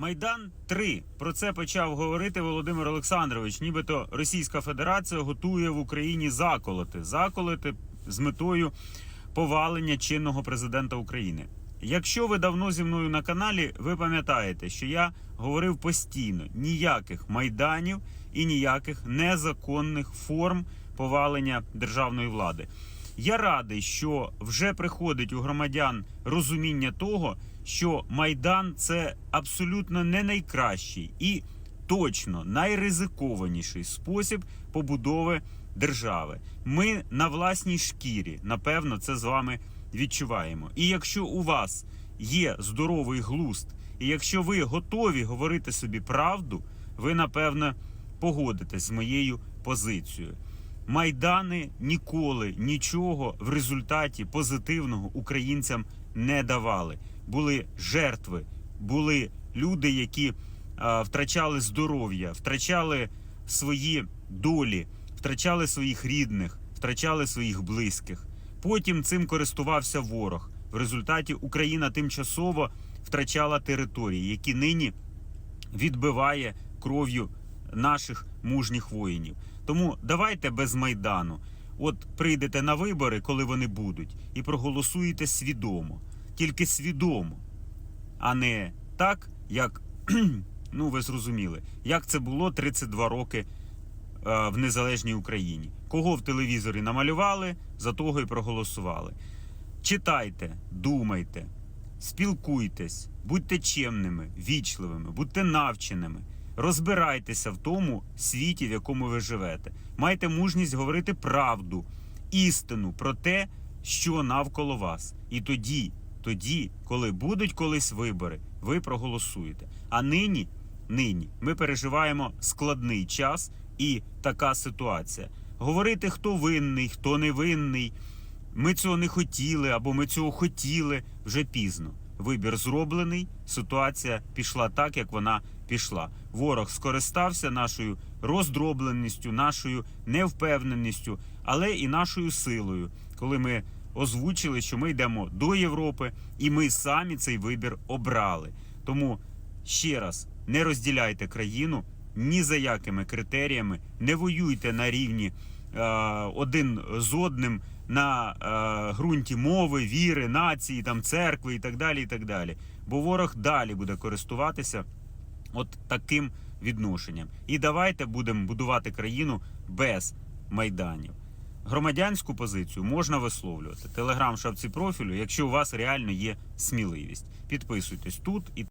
Майдан 3 Про це почав говорити Володимир Олександрович. Нібито Російська Федерація готує в Україні заколоти. Заколоти з метою повалення чинного президента України. Якщо ви давно зі мною на каналі, ви пам'ятаєте, що я говорив постійно ніяких майданів і ніяких незаконних форм повалення державної влади. Я радий, що вже приходить у громадян розуміння того, що майдан це абсолютно не найкращий і точно найризикованіший спосіб побудови держави. Ми на власній шкірі, напевно, це з вами відчуваємо. І якщо у вас є здоровий глузд, і якщо ви готові говорити собі правду, ви напевно погодитесь з моєю позицією. Майдани ніколи нічого в результаті позитивного українцям не давали. Були жертви, були люди, які а, втрачали здоров'я, втрачали свої долі, втрачали своїх рідних, втрачали своїх близьких. Потім цим користувався ворог. В результаті Україна тимчасово втрачала території, які нині відбиває кров'ю наших мужніх воїнів. Тому давайте без майдану. От прийдете на вибори, коли вони будуть, і проголосуєте свідомо, тільки свідомо, а не так, як ну ви зрозуміли, як це було 32 роки е, в незалежній Україні. Кого в телевізорі намалювали, за того і проголосували. Читайте, думайте, спілкуйтесь, будьте чемними, вічливими, будьте навченими. Розбирайтеся в тому світі, в якому ви живете. Майте мужність говорити правду, істину про те, що навколо вас. І тоді, тоді, коли будуть колись вибори, ви проголосуєте. А нині, нині ми переживаємо складний час і така ситуація. Говорити, хто винний, хто не винний. Ми цього не хотіли або ми цього хотіли вже пізно. Вибір зроблений, ситуація пішла так, як вона пішла. Ворог скористався нашою роздробленістю, нашою невпевненістю, але і нашою силою, коли ми озвучили, що ми йдемо до Європи, і ми самі цей вибір обрали. Тому ще раз не розділяйте країну ні за якими критеріями, не воюйте на рівні е, один з одним на е, ґрунті мови, віри, нації, там церкви і так далі. і так далі. Бо ворог далі буде користуватися от таким відношенням. І давайте будемо будувати країну без майданів. Громадянську позицію можна висловлювати. Телеграм шапці профілю, якщо у вас реально є сміливість. Підписуйтесь тут і.